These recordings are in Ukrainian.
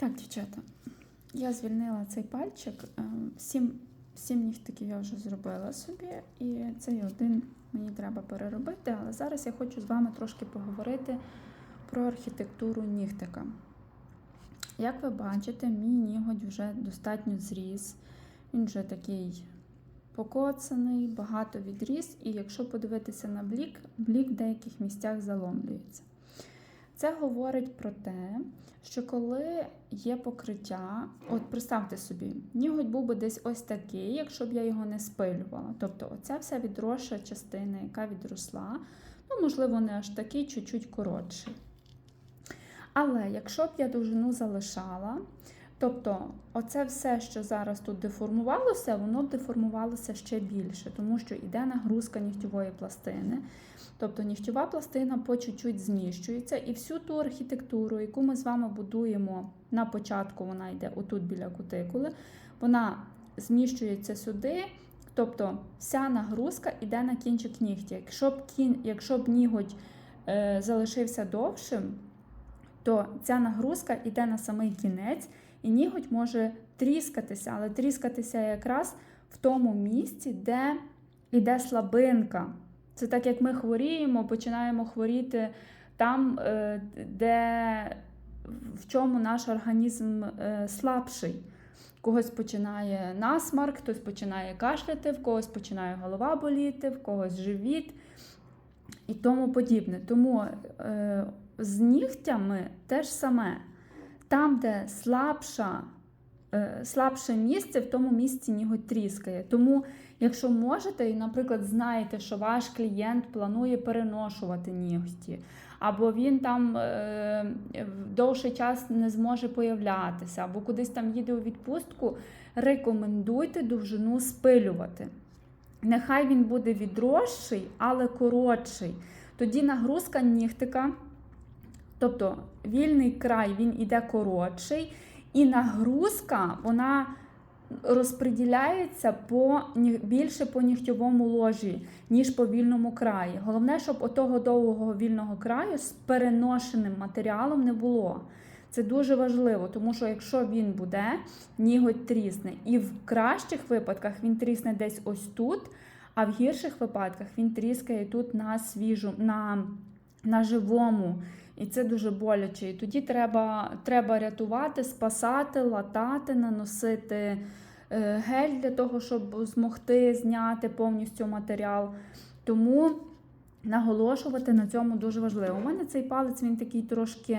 Так, дівчата, я звільнила цей пальчик. е, Сім, сім нігтиків я вже зробила собі, і цей один мені треба переробити. Але зараз я хочу з вами трошки поговорити про архітектуру нігтика. Як ви бачите, мій ніготь вже достатньо зріс. Він вже такий покоцаний, багато відріс, і якщо подивитися на блік, блік в деяких місцях заломлюється. Це говорить про те, що коли є покриття, от представте собі, ніготь був би десь ось такий, якщо б я його не спилювала. Тобто, оця вся відросша частина, яка відросла, ну, можливо, не аж такий, чуть-чуть коротший. Але якщо б я довжину залишала, тобто оце все, що зараз тут деформувалося, воно деформувалося ще більше, тому що йде нагрузка нігтєвої пластини. Тобто нігтєва пластина по чуть-чуть зміщується, і всю ту архітектуру, яку ми з вами будуємо на початку, вона йде отут біля кутикули, вона зміщується сюди. Тобто вся нагрузка йде на кінчик нігтя. Якщо б, кін, якщо б ніготь е, залишився довшим, то ця нагрузка йде на самий кінець, і ніготь може тріскатися, але тріскатися якраз в тому місці, де йде слабинка. Це так, як ми хворіємо, починаємо хворіти там, е, де в чому наш організм е, слабший. Когось починає насмарк, хтось починає кашляти, в когось починає голова боліти, в когось живіт і тому подібне. Тому е, з нігтями теж саме. Там, де слабша, е, слабше місце, в тому місці ніготь тріскає. Тому, якщо можете, і, наприклад, знаєте, що ваш клієнт планує переношувати нігті, або він там е, довший час не зможе появлятися, або кудись там їде у відпустку, рекомендуйте довжину спилювати. Нехай він буде відросший, але коротший. Тоді нагрузка нігтика, тобто вільний край, він іде коротший, і нагрузка вона розподіляється по, більше по нігтьовому ложі, ніж по вільному краї. Головне, щоб отого довгого вільного краю з переношеним матеріалом не було. Це дуже важливо, тому що якщо він буде, ніготь трісне. І в кращих випадках він трісне десь ось тут, а в гірших випадках він тріскає тут на свіжу, на, на живому. І це дуже боляче. І тоді треба, треба рятувати, спасати, латати, наносити е, гель для того, щоб змогти зняти повністю матеріал. Тому наголошувати на цьому дуже важливо. У мене цей палець він такий трошки,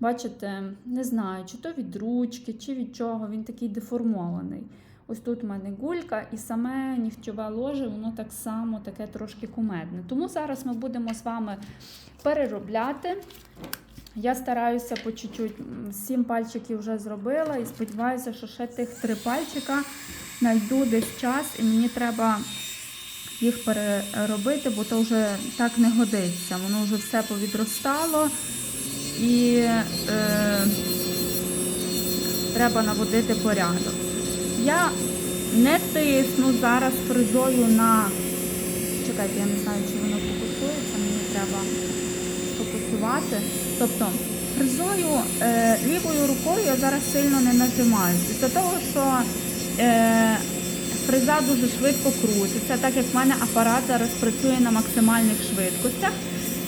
бачите, не знаю, чи то від ручки, чи від чого, він такий деформований. Ось тут в мене гулька, і саме нігтьове ложе, воно так само таке трошки кумедне. Тому зараз ми будемо з вами переробляти. Я стараюся по чуть-чуть, сім пальчиків вже зробила і сподіваюся, що ще тих три пальчика знайду десь час, і мені треба їх переробити, бо то вже так не годиться. Воно вже все повідростало і е, треба наводити порядок. Я не тисну зараз фризою на. Чекайте, я не знаю, чи воно фокусується, мені треба сфокусувати. Тобто фризою е, лівою рукою я зараз сильно не нажимаю. Із-за того, що е, фреза дуже швидко крутиться, так як в мене апарат зараз працює на максимальних швидкостях.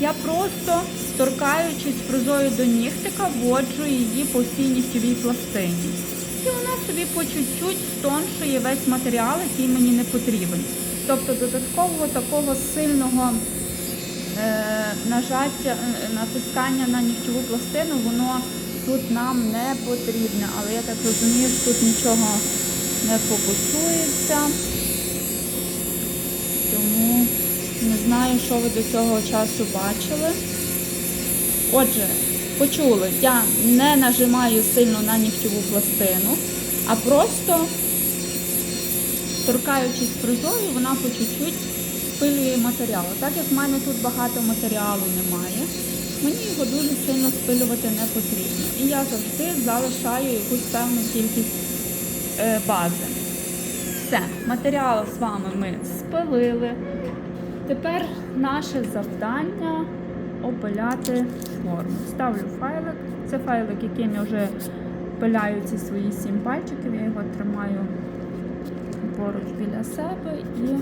Я просто торкаючись фрезою до нігтика, вводжу її по всій нігтєвій пластині. По чуть-чуть стоншує весь матеріал, який мені не потрібен. Тобто додаткового такого сильного е, нажаття, е, натискання на нігтєву пластину, воно тут нам не потрібне. Але я так розумію, що тут нічого не фокусується. Тому не знаю, що ви до цього часу бачили. Отже, почули, я не нажимаю сильно на нігтєву пластину, а просто торкаючись фрезою, вона по чуть-чуть спилює матеріал. Так як в мене тут багато матеріалу немає, мені його дуже сильно спилювати не потрібно. І я завжди залишаю якусь певну кількість е, бази. Все, матеріал з вами ми спилили. Тепер наше завдання опиляти форму. Ставлю файлик. Це файлик, яким я вже пиляю ці свої сім пальчиків, я його тримаю поруч біля себе і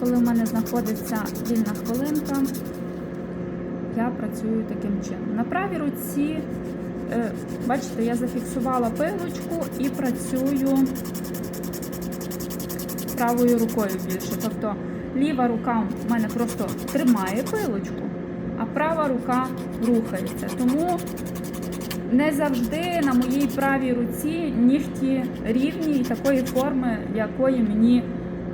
коли в мене знаходиться вільна хвилинка, я працюю таким чином. На правій руці, е, бачите, я зафіксувала пилочку і працюю правою рукою більше. Тобто ліва рука в мене просто тримає пилочку, а права рука рухається. Тому не завжди на моїй правій руці нігті рівні і такої форми, якої мені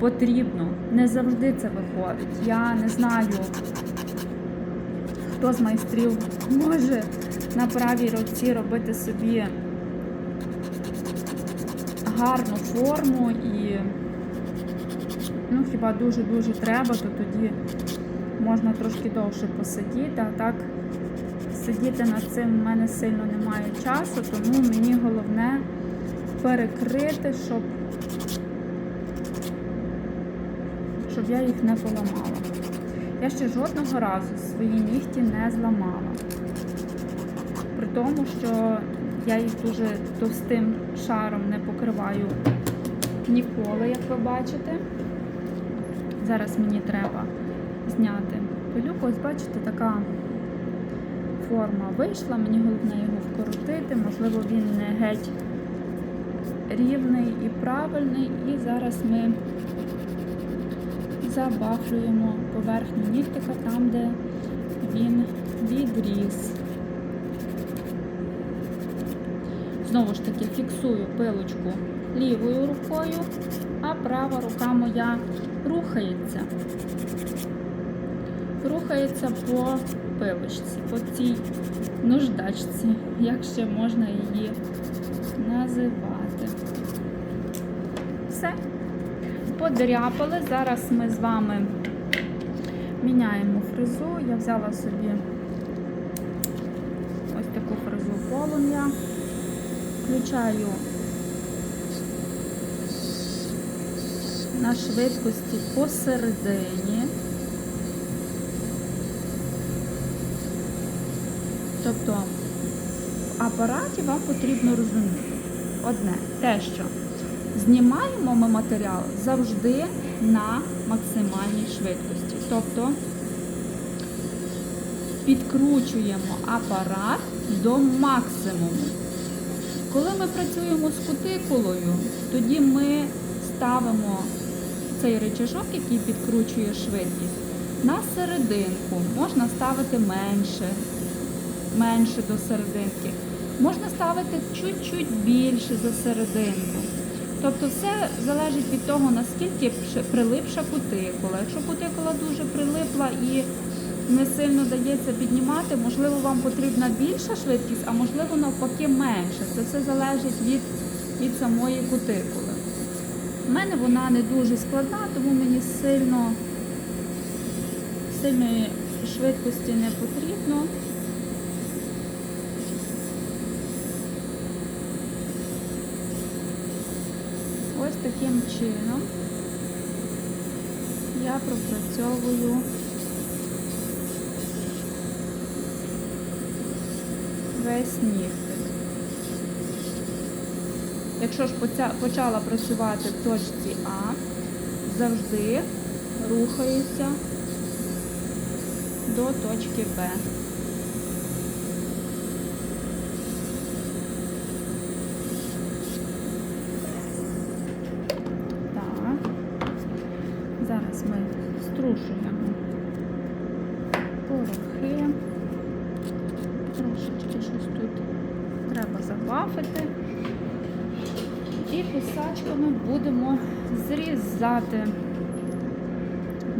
потрібно. Не завжди це виходить. Я не знаю, хто з майстрів може на правій руці робити собі гарну форму і ну, хіба дуже-дуже треба, то тоді можна трошки довше посидіти, а так сидіти над цим в мене сильно немає часу, тому мені головне перекрити, щоб, щоб я їх не поламала. Я ще жодного разу свої нігті не зламала. При тому, що я їх дуже товстим шаром не покриваю ніколи, як ви бачите. Зараз мені треба зняти пилюку. Ось бачите, така форма вийшла, мені головне його вкоротити, можливо, він не геть рівний і правильний. І зараз ми забафлюємо поверхню нігтика там, де він відріс. Знову ж таки, фіксую пилочку лівою рукою, а права рука моя рухається. Рухається по пилочці, по цій нуждачці, як ще можна її називати. Все. Подряпали. Зараз ми з вами міняємо фрезу. Я взяла собі ось таку фрезу полум'я. Включаю на швидкості посередині. Тобто в апараті вам потрібно розуміти одне, те, що знімаємо ми матеріал завжди на максимальній швидкості. Тобто підкручуємо апарат до максимуму. Коли ми працюємо з кутикулою, тоді ми ставимо цей рычажок, який підкручує швидкість, на серединку. Можна ставити менше, менше до серединки. Можна ставити чуть-чуть більше за серединку. Тобто все залежить від того, наскільки прилипша кутикула. Якщо кутикула дуже прилипла і не сильно дається піднімати, можливо, вам потрібна більша швидкість, а можливо навпаки менша. Це все залежить від, від самої кутикули. У мене вона не дуже складна, тому мені сильно сильної швидкості не потрібно. Ось таким чином я пропрацьовую весь нігтик. Якщо ж почала працювати в точці А, завжди рухаюся до точки Б. Так, зараз ми струшуємо порохи. Трошечки щось тут треба забафити. І кусачками будемо зрізати.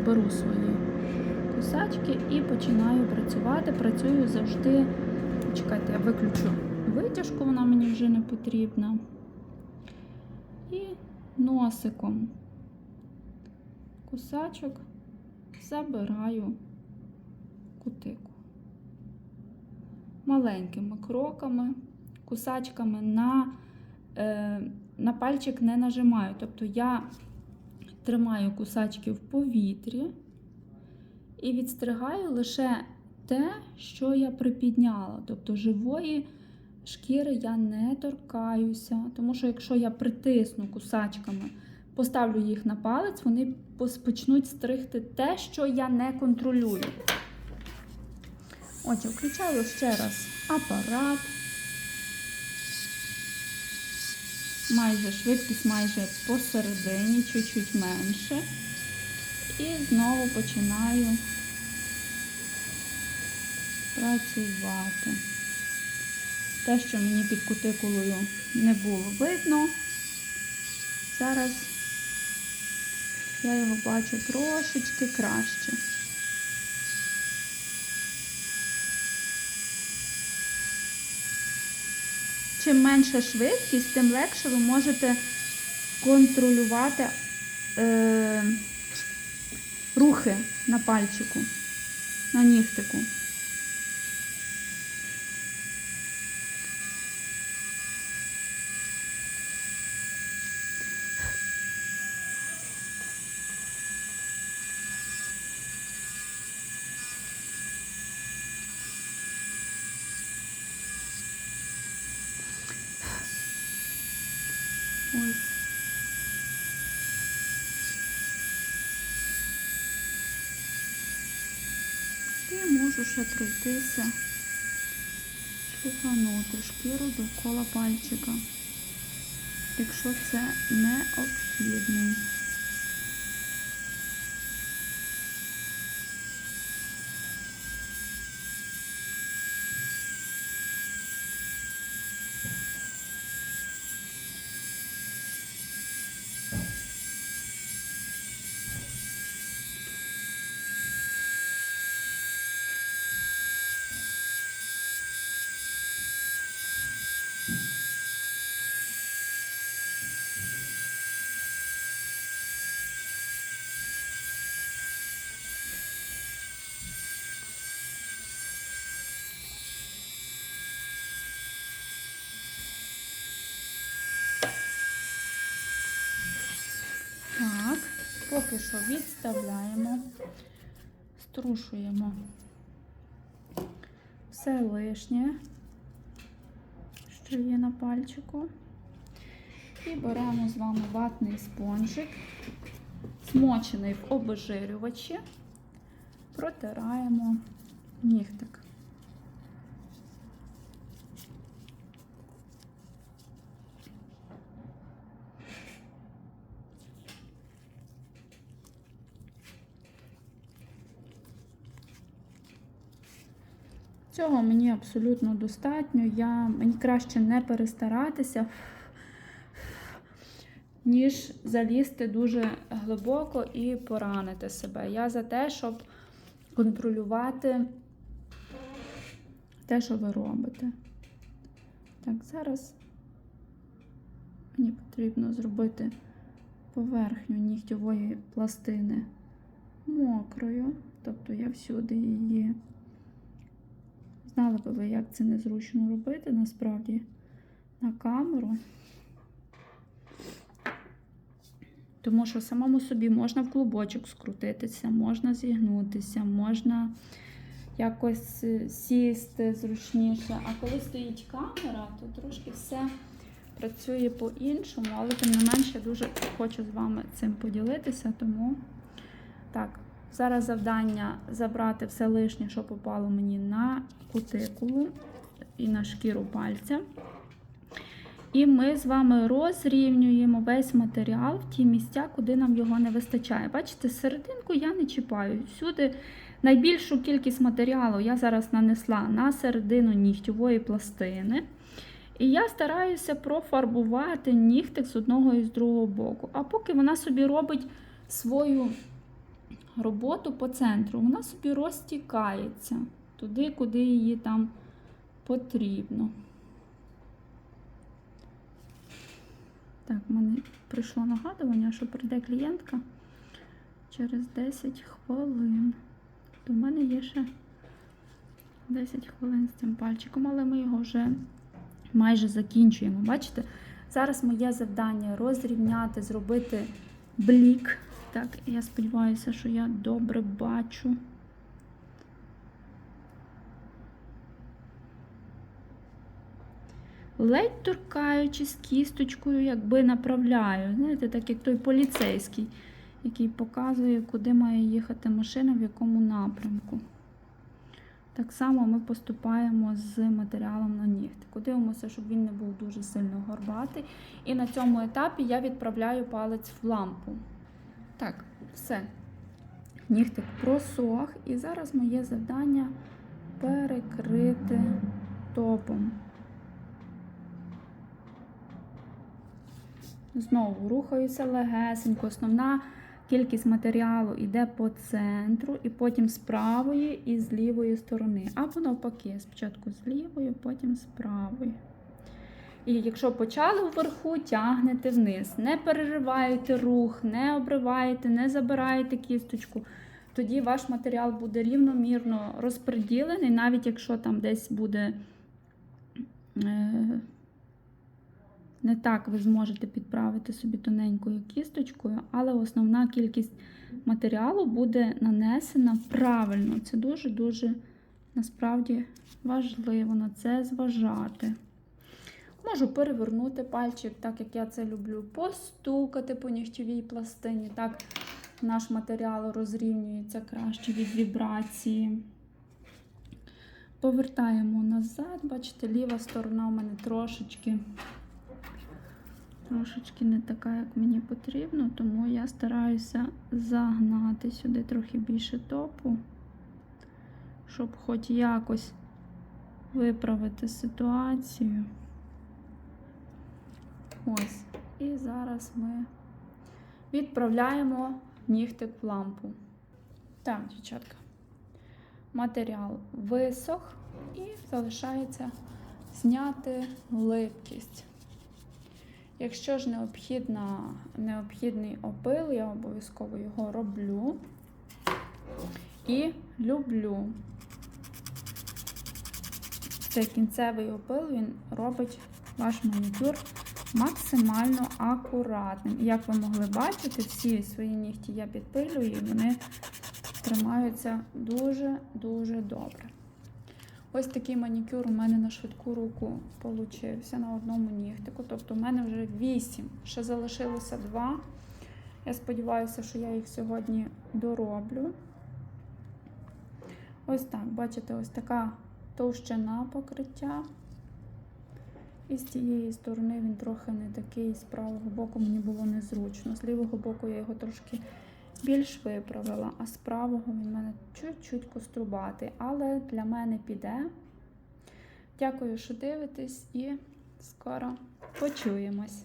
Беру свої кусачки і починаю працювати. Працюю завжди. Чекайте, я виключу витяжку, вона мені вже не потрібна. І носиком кусачок забираю кутику. Маленькими кроками, кусачками на Е, на пальчик не нажимаю. Тобто я тримаю кусачки в повітрі і відстригаю лише те, що я припідняла. Тобто живої шкіри я не торкаюся, тому що якщо я притисну кусачками, поставлю їх на палець, вони почнуть стригти те, що я не контролюю. Отже, включаю ще раз апарат. Майже швидкість майже посередині, чуть-чуть менше. І знову починаю працювати. Те, що мені під кутикулою не було видно, зараз я його бачу трошечки краще. Чим менша швидкість, тим легше ви можете контролювати е, рухи на пальчику, на нігтику. Ось. І можу ще пройтися, шкіру довкола пальчика, якщо це необхідно. Так, що відставляємо, струшуємо все лишнє, що є на пальчику. І беремо з вами ватний спонжик, смочений в обожирювачі, протираємо нігтик. Цього мені абсолютно достатньо. Я, мені краще не перестаратися, ніж залізти дуже глибоко і поранити себе. Я за те, щоб контролювати те, що ви робите. Так, зараз мені потрібно зробити поверхню нігтєвої пластини мокрою, тобто я всюди її. Знали би ви, як це незручно робити насправді на камеру. Тому що самому собі можна в клубочок скрутитися, можна зігнутися, можна якось е, сісти зручніше. А коли стоїть камера, то трошки все працює по-іншому, але тим не менше я дуже хочу з вами цим поділитися, тому так. Зараз завдання забрати все лишнє, що попало мені на кутикулу і на шкіру пальця. І ми з вами розрівнюємо весь матеріал в ті місця, куди нам його не вистачає. Бачите, серединку я не чіпаю. Всюди найбільшу кількість матеріалу я зараз нанесла на середину нігтєвої пластини. І я стараюся профарбувати нігтик з одного і з другого боку. А поки вона собі робить свою роботу по центру, вона собі розтікається туди, куди її там потрібно. Так, в мене прийшло нагадування, що прийде клієнтка через 10 хвилин. То в мене є ще 10 хвилин з цим пальчиком, але ми його вже майже закінчуємо. Бачите? Зараз моє завдання розрівняти, зробити блік. Так, я сподіваюся, що я добре бачу. ледь торкаючись кісточкою, якби направляю. Знаєте, так як той поліцейський, який показує, куди має їхати машина, в якому напрямку. Так само ми поступаємо з матеріалом на нігтику. Дивимося, щоб він не був дуже сильно горбатий. І на цьому етапі я відправляю палець в лампу. Так, все. Нігтик просох, і зараз моє завдання перекрити топом. Знову рухаюся легесенько. Основна кількість матеріалу йде по центру, і потім з правої і з лівої сторони. Або навпаки, спочатку з лівої, потім з правої. І якщо почали вверху, тягнете вниз. Не перериваєте рух, не обриваєте, не забираєте кісточку. Тоді ваш матеріал буде рівномірно розподілений, навіть якщо там десь буде е, не так, ви зможете підправити собі тоненькою кісточкою, але основна кількість матеріалу буде нанесена правильно. Це дуже-дуже насправді важливо на це зважати. Можу перевернути пальчик, так як я це люблю, постукати по нігтєвій пластині. Так наш матеріал розрівнюється краще від вібрації. Повертаємо назад, бачите, ліва сторона у мене трошечки, трошечки не така, як мені потрібно, тому я стараюся загнати сюди трохи більше топу, щоб хоч якось виправити ситуацію. Ось. І зараз ми відправляємо нігтик в лампу. Так, дівчатка. Матеріал висох і залишається зняти липкість. Якщо ж необхідна, необхідний опил, я обов'язково його роблю і люблю. Цей кінцевий опил він робить ваш манікюр максимально акуратним. Як ви могли бачити, всі свої нігті я підпилюю, і вони тримаються дуже-дуже добре. Ось такий манікюр у мене на швидку руку получився на одному нігтику. Тобто, у мене вже 8, ще залишилося 2. Я сподіваюся, що я їх сьогодні дороблю. Ось так, бачите, ось така товщина покриття. І з цієї сторони він трохи не такий, з правого боку мені було незручно. З лівого боку я його трошки більш виправила, а з правого він мене чуть-чуть кострубатий, але для мене піде. Дякую, що дивитесь, і скоро почуємось.